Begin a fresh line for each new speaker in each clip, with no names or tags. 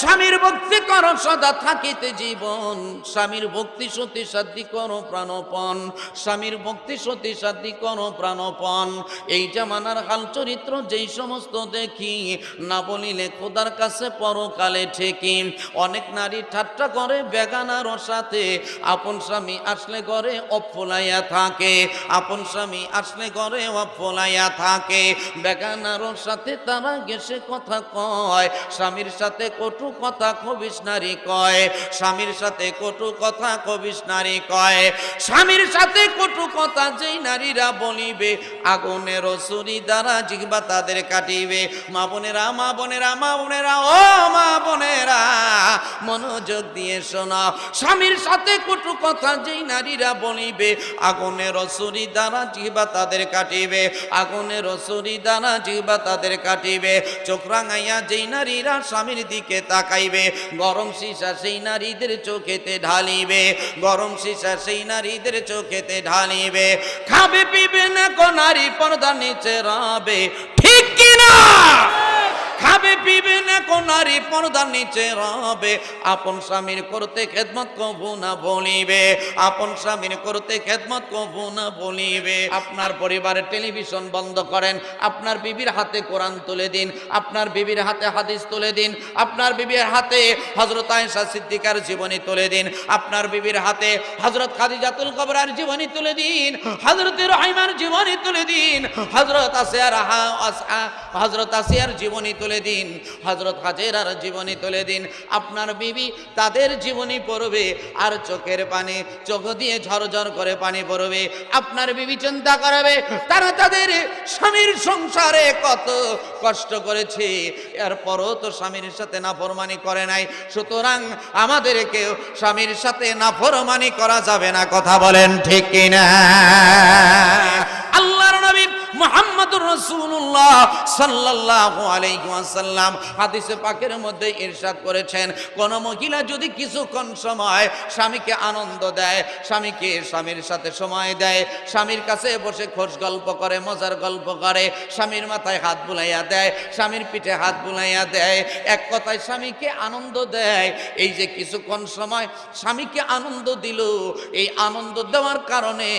স্বামীর ভক্তি করো, সদা থাকিতে জীবন। স্বামীর ভক্তি সতী সাধ্যি করো, প্রাণপণ। স্বামীর ভক্তি সতী সাধ্যি করো, প্রাণপণ। এই জামানার হাল চরিত্র যেই সমস্ত দেখি, না বলিলে খোদার কাছে পরকালে ঠেকি। অনেক নারী ঠাট্টা করে বেগানার সাথে। আপন স্বামী আসলে ঘরে অফলাইয়া থাকে। আপন স্বামী আসলে ঘরে অফলাইয়া থাকে। বেগানার সাথে তারা গেছে কথা কয়। স্বামীর সাথে কটু কথা কবিস নারী কয়, স্বামীর সাথে কটু কথা কবিস নারী কয়, স্বামীর সাথে কটু কথা যেই নারীরা বলিবে, আগুনের সুরি দ্বারা জিহবা তাদের কাটিবে। মা বোনেরা মা বোনেরা মা বোনেরা, ও মা বোনেরা, মনোযোগ দিয়ে শোনা। স্বামীর সাথে কটু কথা যেই নারীরা বলিবে, আগুনের সুরি দ্বারা জিহবা তাদের কাটিবে। আগুনের সুরি দ্বারা জিহবা তাদের কাটিবে। চোখ রাঙাইয়া যেই নারীরা স্বামীর দিকে তাকাইবে, গরম সিসা সেই নারীদের চোখেতে ঢালিবে, গরম সিসা সেই নারীদের চোখেতে ঢালিবে। খাবে পিবে না কো নারী পর্দা নিচে রাবে, ঠিক কিনা? খাবে পিবে না কো নারী পর্দার নিচে রবে। আপন স্বামীর করতে খেদমত কবু না বলিবে। আপন স্বামীর করতে খেদমত কবু না বলিবে। আপনার পরিবারের টেলিভিশন বন্ধ করেন। আপনার বিবির হাতে কোরআন তুলে দিন। আপনার বিবির হাতে হাদিস তুলে দিন। আপনার বিবির হাতে হজরত সিদ্দিকার জীবনী তুলে দিন। আপনার বিবির হাতে হজরত খাদিজাতুল কবরার জীবনী তুলে দিন। হজরত রহিমার জীবনী তুলে দিন। হজরত আসিয়ার হজরত আসিয়ার জীবনী তুলে দিন। হজরত হাজেরার জীবনী তুলে দিন। আপনার বিবি তাদের জীবনী পড়বে আর চোখের পানি, চোখ দিয়ে ঝরঝর করে পানি পড়বে। আপনার বিবি চিন্তা করাবে, তারা তাদের স্বামীর সংসারে কত কষ্ট করেছে। এরপরও তো স্বামীর সাথে নাফরমানি করে নাই। সুতরাং আমাদেরকেও স্বামীর সাথে নাফরমানি করা যাবে না, কথা বলেন ঠিক কিনা? আল্লাহর নবী মুহাম্মদুর রাসূলুল্লাহ সাল্লাল্লাহু আলাইহি ওয়াসাল্লাম হাদিসে পাকের মধ্যে ইরশাদ করেছেন, কোন মহিলা যদি কিছুক্ষণ সময় স্বামীকে আনন্দ দেয়, স্বামীকে স্বামীর সাথে সময় দেয়, স্বামীর কাছে বসে খোশ গল্প করে, মজার গল্প করে, স্বামীর মাথায় হাত বুলাইয়া দেয়, স্বামীর পিঠে হাত বুলাইয়া দেয়, এক কথায় স্বামীকে আনন্দ দেয়, এই যে কিছুক্ষণ সময় স্বামীকে আনন্দ দিল, এই আনন্দ দেওয়ার কারণে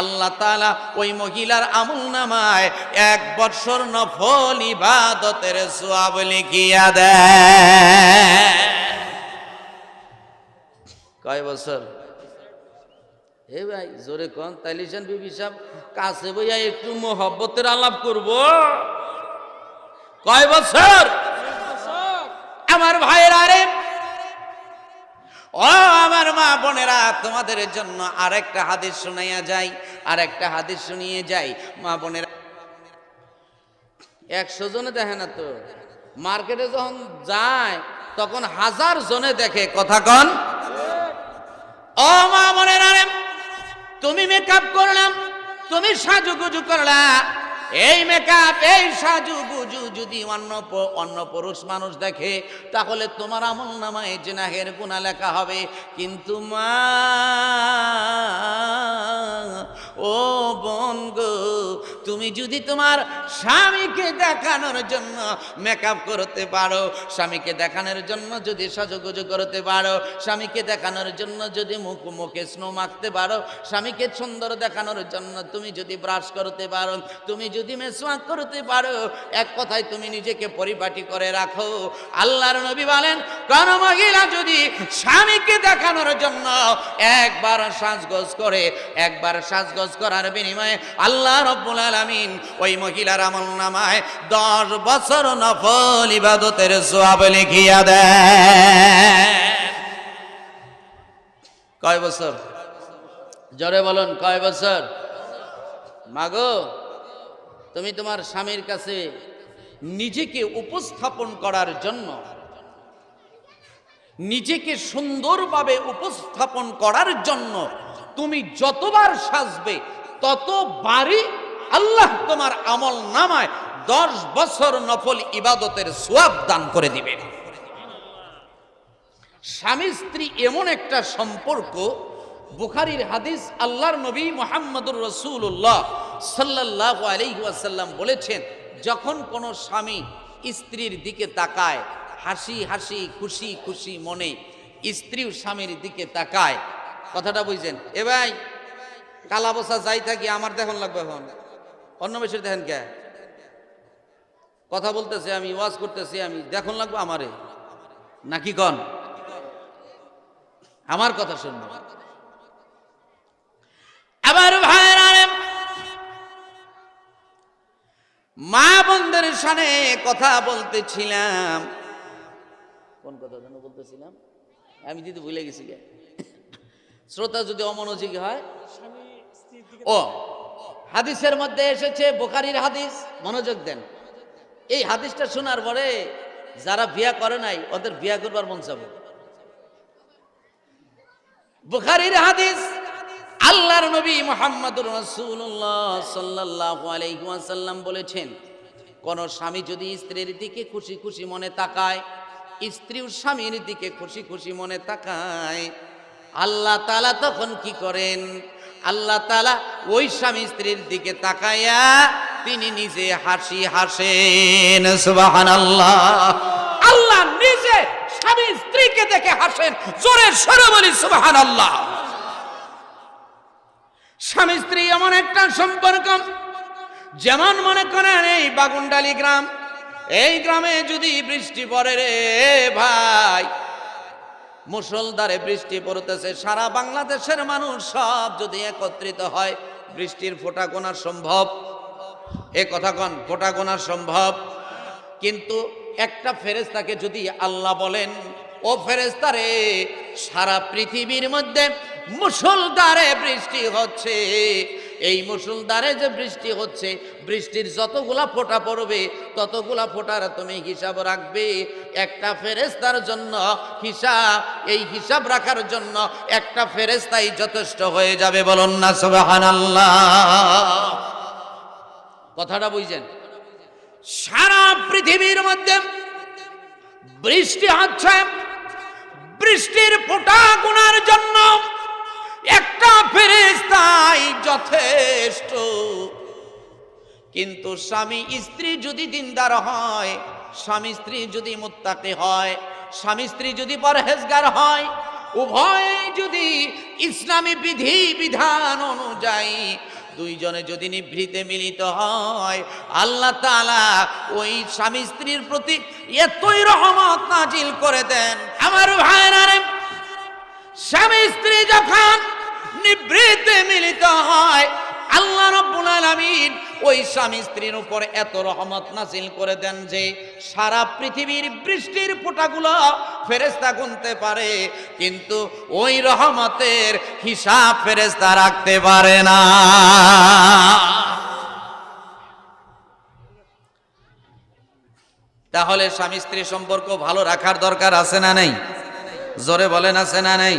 আল্লাহ তাআলা ওই মহিলার আমল নামায় এক বৎসর নফল ইবাদতের সোয়াব লিখিয়া দেয় কয় বছর? হে ভাই, জোরে কন তাইলিশান বিবি সাহেব, কাছে বইয়া একটু মোহব্বতের আলাপ করব। কয় বছর? আমার ভাইয়ের আরে। ও, আমার মা বোনেরা, তোমাদের জন্য আরেকটা হাদিস শোনাইয়া যাই, আরেকটা হাদিস শুনিয়ে যাই। মা বোনেরা একশো জনে দেখে না তো? মার্কেটে যখন যায়, তখন হাজার জনে দেখে, কথা কন। তুমি মেকআপ করলাম, তুমি সাজুগুজু করলা। এই মেকআপ এই সাজুগুজু যদি অন্য অন্য পুরুষ মানুষ দেখে, তাহলে তোমার আমল নামায় জেনাহের গুণা লেখা হবে। কিন্তু মা, ও বোন গো তুমি যদি তোমার স্বামীকে দেখানোর জন্য মেকআপ করতে পারো, স্বামীকে দেখানোর জন্য যদি সাজুগুজু করতে পারো, স্বামীকে দেখানোর জন্য যদি মুখ মুখে স্নো মাখতে পারো, স্বামীকে সুন্দর দেখানোর জন্য তুমি যদি ব্রাশ করতে পারো, তুমি যদি মেসওয়াক করতে পারো, এক কথায় তুমি নিজেকে পরিপাটি করে রাখো। আল্লাহর নবী বলেন, কোন মহিলা যদি স্বামীকে দেখানোর জন্য একবার সাজগোজ করে, একবার সাজগোজ করার বিনিময়ে আল্লাহ রব্বুল আলামিন। ওই মহিলার আমল নামায় দশ বছর নফল ইবাদতের সোয়াব লিখিয়া দেয় কয় বছর? জরে বলুন, কয় বছর? মাগো, তুমি তোমার স্বামীর কাছে নিজেকে উপস্থাপন করার জন্য নিজেকে সুন্দরভাবে উপস্থাপন করার জন্য তুমি যতবার সাজবে, ততবারই আল্লাহ তোমার আমল নামায় দশ বছর নফল ইবাদতের সোয়াব দান করে দিবে। স্বামী স্ত্রী এমন একটা সম্পর্ক, বুখারির হাদিস আল্লাহর নবী মোহাম্মদুর রসুল্লাহ সাল্লাহ আলহিহাসাল্লাম বলেছেন, যখন কোনো স্বামী স্ত্রীর দিকে তাকায়, হাসি হাসি খুশি খুশি মনে স্ত্রী স্বামীর দিকে তাকায়, কথাটা বুঝছেন? এ ভাই, কালা বসা যাই থাকি, আমার দেখুন লাগবে এখন। অন্য বেশির দেখেন কে? কথা বলতেছে আমি ওয়াজ করতেছি আমি দেখুন লাগবো আমারে। নাকি কন? আমার কথা শুনব। আবার ভাইরা মা বন্ধের সানে কথা বলতেছিলাম। কোন কথা যেন বলতেছিলাম? আমি দিদি ভুলে গেছি শ্রোতা যদি অমনোযোগী হয় ও হাদিসের মধ্যে এসেছে, বোখারির হাদিস। মনোযোগ দেন। এই হাদিসটা শোনার পরে যারা বিয়া করে নাই, ওদের বিয়া করবার মন চাবে। বুখারীর হাদিস, আল্লাহর নবী মুহাম্মদুর রাসূলুল্লাহ সাল্লাল্লাহু আলাইহি ওয়াসাল্লাম বলেছেন, কোন স্বামী যদি স্ত্রীর দিকে খুশি খুশি মনে তাকায় স্ত্রীও স্বামীর দিকে খুশি খুশি মনে তাকায়, আল্লাহ তাআলা তখন কি করেন? আল্লাহ তাআলা ওই স্বামী স্ত্রীর দিকে তাকায়া তিনি নিজে হাসি হাসেন, সুবহানাল্লাহ। আল্লাহ আল্লাহ নিজে স্বামী স্ত্রীকে দেখে হাসেন, জোরে সরে বলি সুবাহান আল্লাহ স্বামী স্ত্রী এমন একটা সম্পর্ক, যেমন মনে করেন এই বাগুন্ডালি গ্রাম। এই গ্রামে যদি বৃষ্টি পড়ে রে ভাই মুসলধারে বৃষ্টি পড়তেছে, সারা বাংলাদেশের মানুষ সব যদি একত্রিত হয়, বৃষ্টির ফোঁটা গোনা সম্ভব। এ কথা কন, ফোঁটা গোনা সম্ভব। কিন্তু একটা ফেরেস্তাকে যদি আল্লাহ বলেন, ও ফেরেস্তারে সারা পৃথিবীর মধ্যে মুসলধারে বৃষ্টি হচ্ছে। এই মুসলধারে যে বৃষ্টি হচ্ছে, বৃষ্টির যতগুলা ফোঁটা পড়বে, ততগুলা ফোঁটার তুমি হিসাব রাখবে। একটা ফেরেস্তার জন্য হিসাব, এই হিসাব রাখার জন্য একটা ফেরেস্তাই যথেষ্ট হয়ে যাবে বলুন না, সুবহানাল্লাহ। কথাটা বুঝছেন সারা পৃথিবীর মধ্যে বৃষ্টি হচ্ছে, বৃষ্টির ফোঁটা গুনার জন্য ফেরেস্তাই যথেষ্ট। কিন্তু স্বামী, স্ত্রী যদি দিনদার হয়, স্বামী, স্ত্রী যদি মুত্তাকি হয়, স্বামী, স্ত্রী যদি পরহেজগার হয়, উভয় যদি ইসলামী বিধি, বিধান অনুযায়ী দুইজনে যদি নিভৃতে মিলিত হয়, আল্লাহ তাআলা ওই স্বামী, স্ত্রীর প্রতি এতই রহমত নাজিল করে দেন। আমার ভাইরা স্বামী, স্ত্রী যখন নিবৃত্তে মিলিত হয়। আল্লাহ রব্বুল আলামিন ওই স্বামী স্ত্রীর উপর এত রহমত নাজিল করে দেন যে সারা পৃথিবীর বৃষ্টির ফোঁটাগুলো ফেরেস্তা গুনতে পারে, কিন্তু ওই রহমতের হিসাব ফেরেস্তা রাখতে পারে না। তাহলে স্বামী স্ত্রী সম্পর্ক ভালো রাখার দরকার আছে না নেই? জোরে বলেন, আছে না নেই?